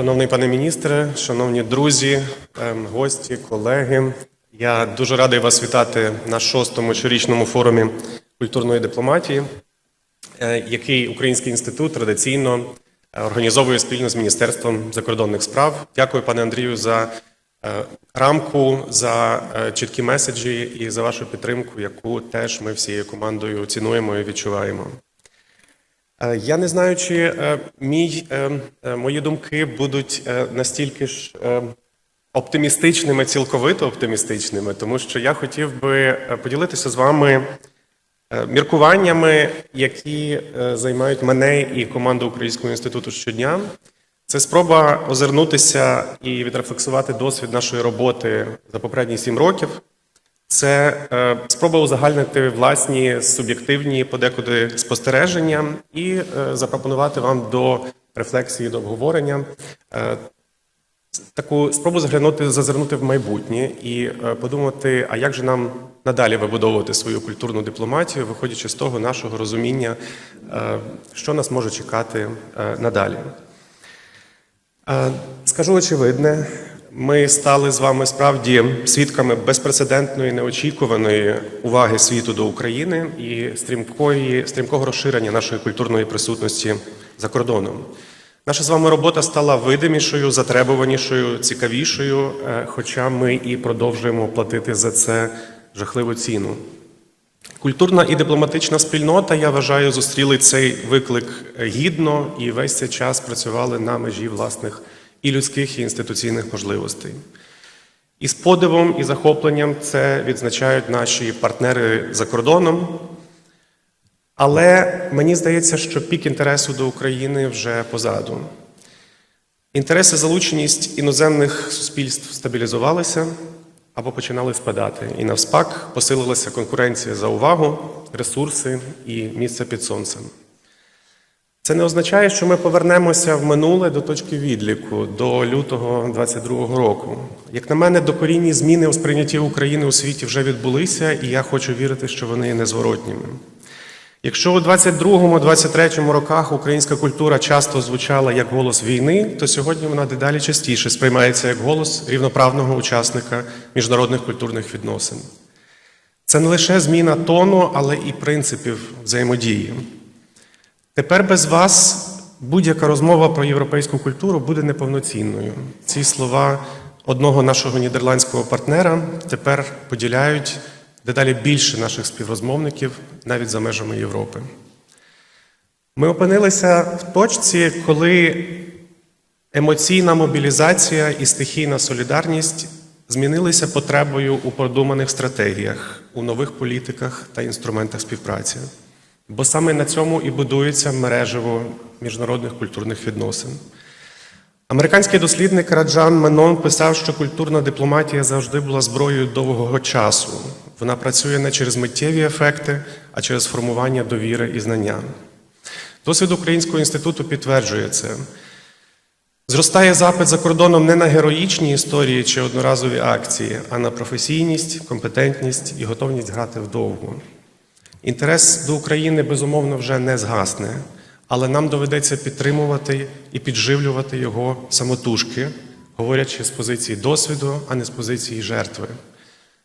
Шановний пане міністре, шановні друзі, ем, гості, колеги. Я дуже радий вас вітати на шостому щорічному форумі культурної дипломатії, е, який Український інститут традиційно е, організовує спільно з Міністерством закордонних справ. Дякую, пане Андрію, за е, рамку, за чіткі меседжі і за вашу підтримку, яку теж ми всією командою цінуємо і відчуваємо. Е, Я не знаю, чи е, мій, е, мої думки будуть настільки ж оптимістичними, цілковито оптимістичними, тому що я хотів би поділитися з вами міркуваннями, які займають мене і команду Українського інституту щодня. Це спроба озирнутися і відрефлексувати досвід нашої роботи за попередні сім років. Це е, спроба узагальнити власні суб'єктивні подекуди спостереження і е, запропонувати вам до рефлексії, до обговорення е, таку спробу заглянути, зазирнути в майбутнє і подумати, а як же нам надалі вибудовувати свою культурну дипломатію, виходячи з того нашого розуміння, що нас може чекати надалі. Скажу очевидне, ми стали з вами справді свідками безпрецедентної, неочікуваної уваги світу до України і стрімкої, стрімкого розширення нашої культурної присутності за кордоном. Наша з вами робота стала видимішою, затребуванішою, цікавішою, е, хоча ми і продовжуємо платити за це жахливу ціну. Культурна і дипломатична спільнота, я вважаю, зустріли цей виклик гідно і весь цей час працювали на межі власних і людських, і інституційних можливостей. І з подивом і захопленням це відзначають наші партнери за кордоном. Але мені здається, що пік інтересу до України вже позаду. Інтереси залученість іноземних суспільств стабілізувалися або починали спадати. І навспак посилилася конкуренція за увагу, ресурси і місце під сонцем. Це не означає, що ми повернемося в минуле до точки відліку, до лютого 22-го року. Як на мене, докорінні зміни у сприйнятті України у світі вже відбулися, і я хочу вірити, що вони є незворотніми. Якщо у 22-23 роках українська культура часто звучала як голос війни, то сьогодні вона дедалі частіше сприймається як голос рівноправного учасника міжнародних культурних відносин. Це не лише зміна тону, але і принципів взаємодії. Тепер без вас будь-яка розмова про європейську культуру буде неповноцінною. Ці слова одного нашого нідерландського партнера тепер поділяють дедалі більше наших співрозмовників навіть за межами Європи. Ми опинилися в точці, коли емоційна мобілізація і стихійна солідарність змінилися потребою у продуманих стратегіях, у нових політиках та інструментах співпраці. Бо саме на цьому і будується мережево міжнародних культурних відносин. Американський дослідник Раджан Менон писав, що культурна дипломатія завжди була зброєю довгого часу. Вона працює не через миттєві ефекти, а через формування довіри і знання. Досвід Українського інституту підтверджує це. Зростає запит за кордоном не на героїчні історії чи одноразові акції, а на професійність, компетентність і готовність грати вдовго. Інтерес до України безумовно вже не згасне, але нам доведеться підтримувати і підживлювати його самотужки, говорячи з позиції досвіду, а не з позиції жертви.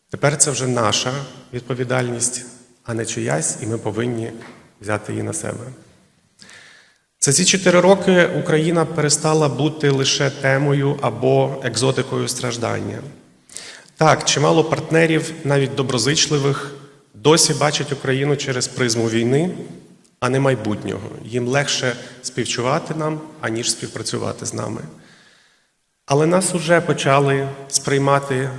Тепер це вже наша відповідальність, а не чиясь, і ми повинні взяти її на себе. За ці чотири роки Україна перестала бути лише темою або екзотикою страждання. Так, чимало партнерів, навіть доброзичливих, досі бачать Україну через призму війни, а не майбутнього. Їм легше співчувати нам, аніж співпрацювати з нами. Але нас уже почали сприймати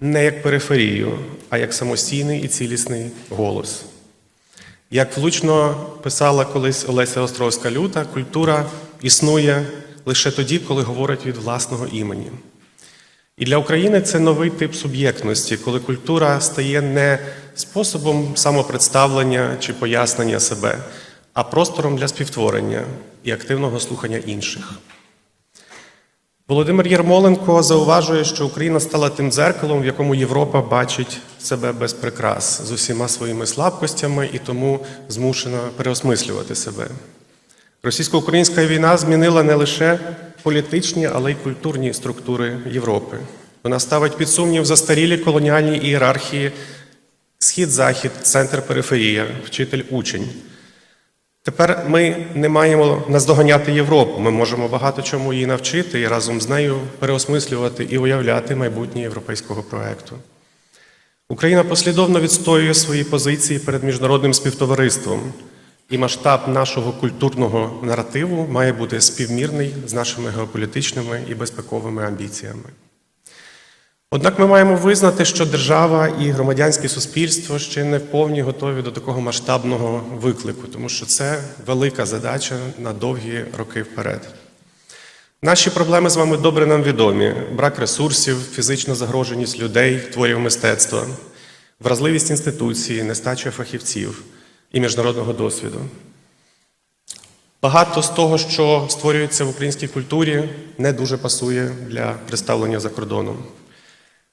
не як периферію, а як самостійний і цілісний голос. Як влучно писала колись Олеся Островська Люта, культура існує лише тоді, коли говорить від власного імені. І для України це новий тип суб'єктності, коли культура стає не способом самопредставлення чи пояснення себе, а простором для співтворення і активного слухання інших. Володимир Єрмоленко зауважує, що Україна стала тим дзеркалом, в якому Європа бачить себе без прикрас з усіма своїми слабкостями і тому змушена переосмислювати себе. Російсько-українська війна змінила не лише політичні, але й культурні структури Європи. Вона ставить під сумнів застарілі колоніальні ієрархії схід-захід, центр периферія, вчитель учень. Тепер ми не маємо наздоганяти Європу. Ми можемо багато чому її навчити і разом з нею переосмислювати і уявляти майбутнє європейського проекту. Україна послідовно відстоює свої позиції перед міжнародним співтовариством, і масштаб нашого культурного наративу має бути співмірний з нашими геополітичними і безпековими амбіціями. Однак ми маємо визнати, що держава і громадянське суспільство ще не вповні готові до такого масштабного виклику, тому що це велика задача на довгі роки вперед. Наші проблеми з вами добре нам відомі: брак ресурсів, фізична загроженість людей, творів мистецтва, вразливість інституції, нестача фахівців і міжнародного досвіду. Багато з того, що створюється в українській культурі, не дуже пасує для представлення за кордоном.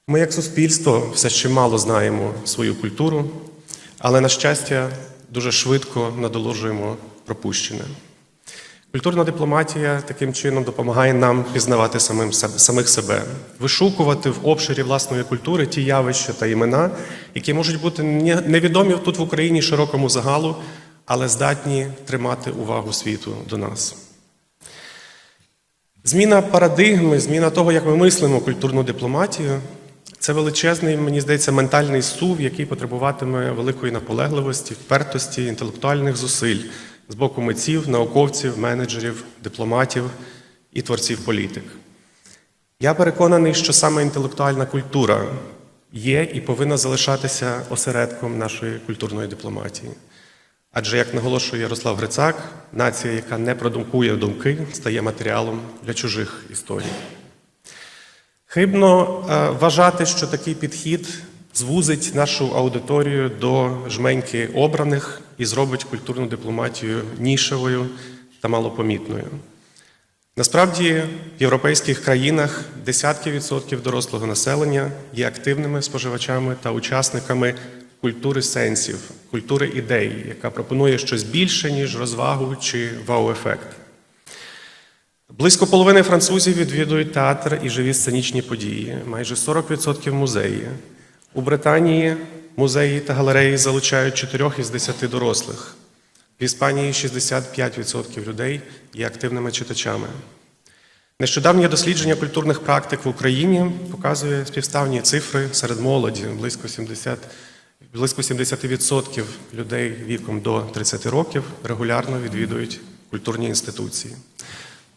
Ми, як суспільство, все ще мало знаємо свою культуру, але, на щастя, дуже швидко надолужуємо пропущене. Культурна дипломатія таким чином допомагає нам пізнавати самим самих себе, вишукувати в обширі власної культури ті явища та імена, які можуть бути невідомі тут в Україні широкому загалу, але здатні тримати увагу світу до нас. Зміна парадигми, зміна того, як ми мислимо культурну дипломатію, це величезний, мені здається, ментальний сув, який потребуватиме великої наполегливості, впертості, інтелектуальних зусиль з боку митців, науковців, менеджерів, дипломатів і творців політик. Я переконаний, що саме інтелектуальна культура є і повинна залишатися осередком нашої культурної дипломатії. Адже, як наголошує Ярослав Грицак, нація, яка не продумкує думки, стає матеріалом для чужих історій. Хибно е, вважати, що такий підхід звузить нашу аудиторію до жменьки обраних і зробить культурну дипломатію нішевою та малопомітною. Насправді, в європейських країнах десятки відсотків дорослого населення є активними споживачами та учасниками культури сенсів, культури ідей, яка пропонує щось більше, ніж розвагу чи вау-ефект. Близько половини французів відвідують театр і живі сценічні події, майже 40% музеї. У Британії музеї та галереї залучають 4 із 10 дорослих. В Іспанії 65% людей є активними читачами. Нещодавнє дослідження культурних практик в Україні показує співставні цифри серед молоді. Близько 70, близько 70% людей віком до 30 років регулярно відвідують культурні інституції.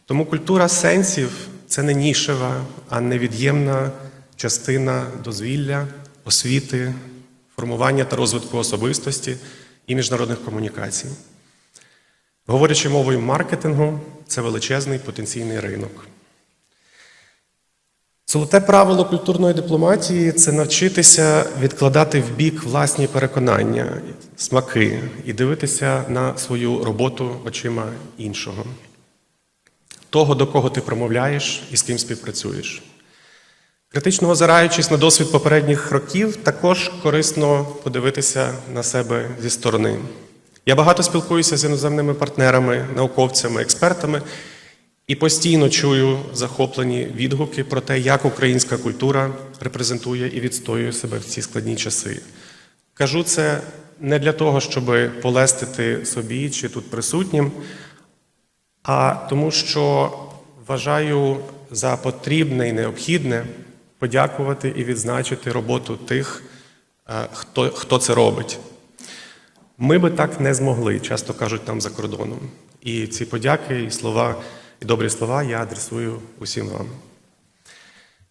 Тому культура сенсів це не нішева, а невід'ємна частина дозвілля, освіти, формування та розвитку особистості і міжнародних комунікацій. Говорячи мовою маркетингу, це величезний потенційний ринок. Золоте правило культурної дипломатії це навчитися відкладати в бік власні переконання, смаки і дивитися на свою роботу очима іншого того, до кого ти промовляєш і з ким співпрацюєш. Критично озираючись на досвід попередніх років, також корисно подивитися на себе зі сторони. Я багато спілкуюся з іноземними партнерами, науковцями, експертами і постійно чую захоплені відгуки про те, як українська культура репрезентує і відстоює себе в ці складні часи. Кажу це не для того, щоб полестити собі чи тут присутнім, а тому, що вважаю за потрібне і необхідне подякувати і відзначити роботу тих, е, хто, хто це робить. Ми би так не змогли, часто кажуть нам за кордоном. І ці подяки, і слова, і добрі слова я адресую усім вам.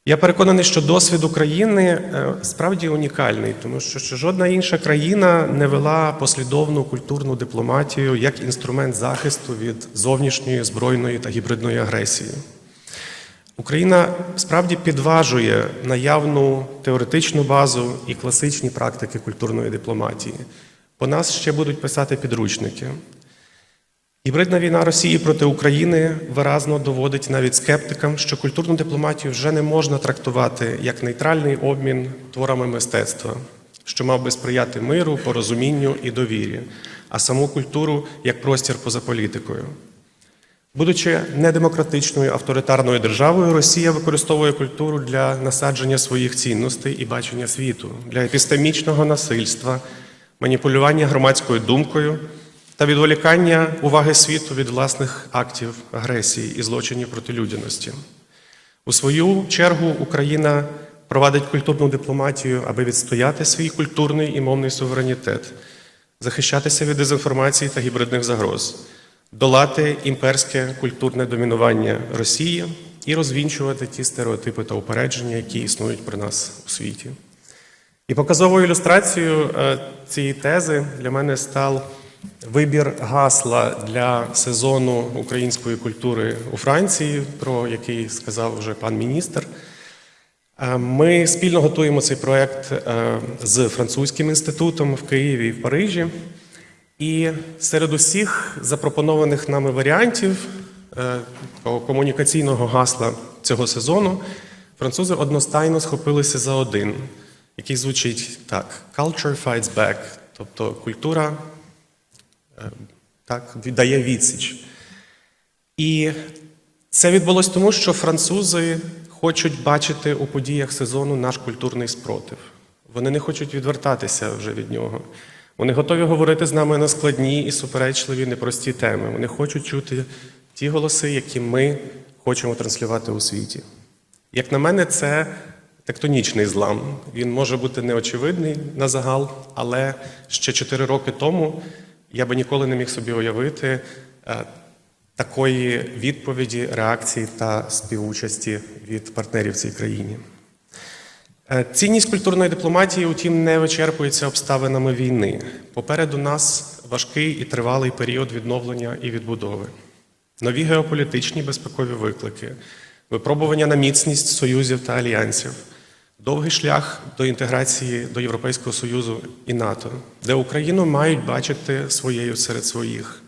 Я переконаний, що досвід України е, справді унікальний, тому що жодна інша країна не вела послідовну культурну дипломатію як інструмент захисту від зовнішньої збройної та гібридної агресії. Україна справді підважує наявну теоретичну базу і класичні практики культурної дипломатії. По нас ще будуть писати підручники. Гібридна війна Росії проти України виразно доводить навіть скептикам, що культурну дипломатію вже не можна трактувати як нейтральний обмін творами мистецтва, що мав би сприяти миру, порозумінню і довірі, а саму культуру як простір поза політикою. Будучи недемократичною авторитарною державою, Росія використовує культуру для насадження своїх цінностей і бачення світу, для епістемічного насильства, маніпулювання громадською думкою та відволікання уваги світу від власних актів агресії і злочинів проти людяності. У свою чергу Україна провадить культурну дипломатію, аби відстояти свій культурний і мовний суверенітет, захищатися від дезінформації та гібридних загроз, долати імперське культурне домінування Росії і розвінчувати ті стереотипи та упередження, які існують при нас у світі. І показовою ілюстрацією е, цієї тези для мене став вибір гасла для сезону української культури у Франції, про який сказав вже пан міністр. Е, Ми спільно готуємо цей проект е, з французьким інститутом в Києві і в Парижі. І серед усіх запропонованих нами варіантів е, комунікаційного гасла цього сезону французи одностайно схопилися за один, який звучить так: Culture fights back, тобто культура е, так, віддає відсіч. І це відбулось тому, що французи хочуть бачити у подіях сезону наш культурний спротив. Вони не хочуть відвертатися вже від нього. Вони готові говорити з нами на складні і суперечливі непрості теми. Вони хочуть чути ті голоси, які ми хочемо транслювати у світі. Як на мене, це тектонічний злам. Він може бути неочевидний на загал, але ще чотири роки тому я би ніколи не міг собі уявити е, такої відповіді, реакції та співучасті від партнерів в цій країні. Е, Цінність культурної дипломатії, утім, не вичерпується обставинами війни. Попереду нас важкий і тривалий період відновлення і відбудови, нові геополітичні безпекові виклики, випробування на міцність союзів та альянсів, довгий шлях до інтеграції до Європейського Союзу і НАТО, де Україну мають бачити своєю серед своїх.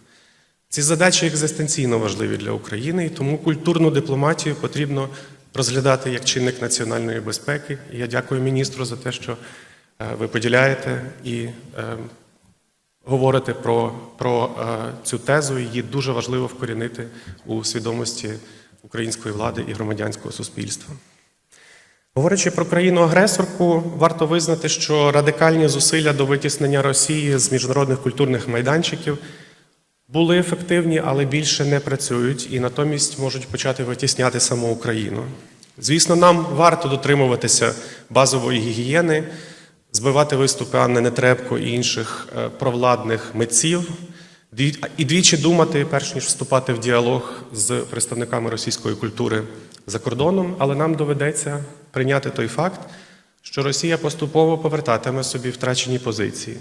Ці задачі екзистенційно важливі для України, і тому культурну дипломатію потрібно розглядати як чинник національної безпеки. І я дякую міністру за те, що е, ви поділяєте і е, говорите про, про е, цю тезу. Її дуже важливо вкорінити у свідомості української влади і громадянського суспільства. Говорячи про країну-агресорку, варто визнати, що радикальні зусилля до витіснення Росії з міжнародних культурних майданчиків були ефективні, але більше не працюють і натомість можуть почати витісняти саму Україну. Звісно, нам варто дотримуватися базової гігієни, збивати виступи Анни Нетребко і інших е, провладних митців, і двічі думати, перш ніж вступати в діалог з представниками російської культури за кордоном, але нам доведеться прийняти той факт, що Росія поступово повертатиме собі втрачені позиції.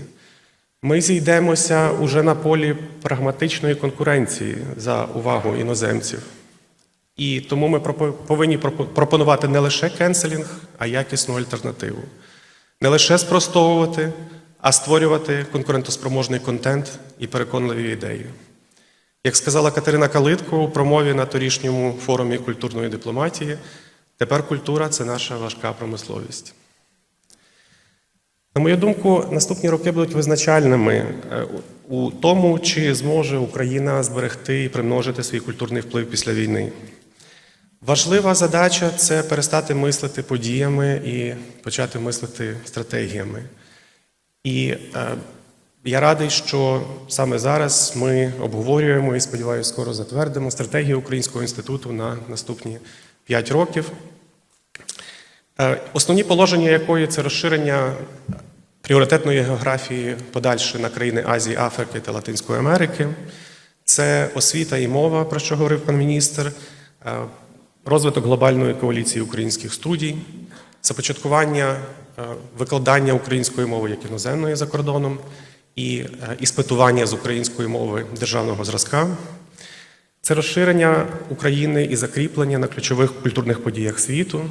Ми зійдемося уже на полі прагматичної конкуренції за увагу іноземців. І тому ми повинні пропонувати не лише кенселінг, а якісну альтернативу. Не лише спростовувати, а створювати конкурентоспроможний контент і переконливі ідеї. Як сказала Катерина Калитко у промові на торішньому форумі культурної дипломатії, тепер культура це наша важка промисловість. На мою думку, наступні роки будуть визначальними е, у тому, чи зможе Україна зберегти і примножити свій культурний вплив після війни. Важлива задача це перестати мислити подіями і почати мислити стратегіями. І е, я радий, що саме зараз ми обговорюємо і сподіваюся, скоро затвердимо стратегію Українського інституту на наступні 5 років. Е, Основні положення якої це розширення пріоритетної географії подальше на країни Азії, Африки та Латинської Америки. Це освіта і мова, про що говорив пан міністр, е, розвиток глобальної коаліції українських студій, започаткування е, викладання української мови як іноземної за кордоном і іспитування з української мови державного зразка. Це розширення України і закріплення на ключових культурних подіях світу,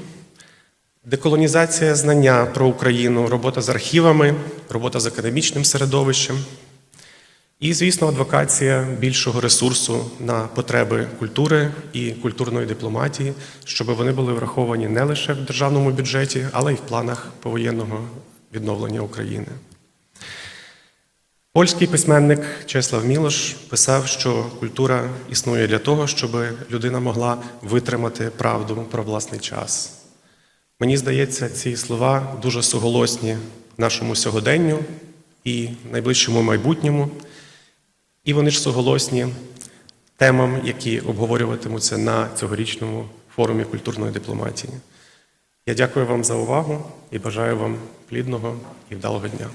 деколонізація знання про Україну, робота з архівами, робота з академічним середовищем. І, звісно, адвокація більшого ресурсу на потреби культури і культурної дипломатії, щоб вони були враховані не лише в державному бюджеті, але й в планах повоєнного відновлення України. Польський письменник Чеслав Мілош писав, що культура існує для того, щоб людина могла витримати правду про власний час. Мені здається, ці слова дуже суголосні нашому сьогоденню і найближчому майбутньому, і вони ж суголосні темам, які обговорюватимуться на цьогорічному форумі культурної дипломатії. Я дякую вам за увагу і бажаю вам плідного і вдалого дня.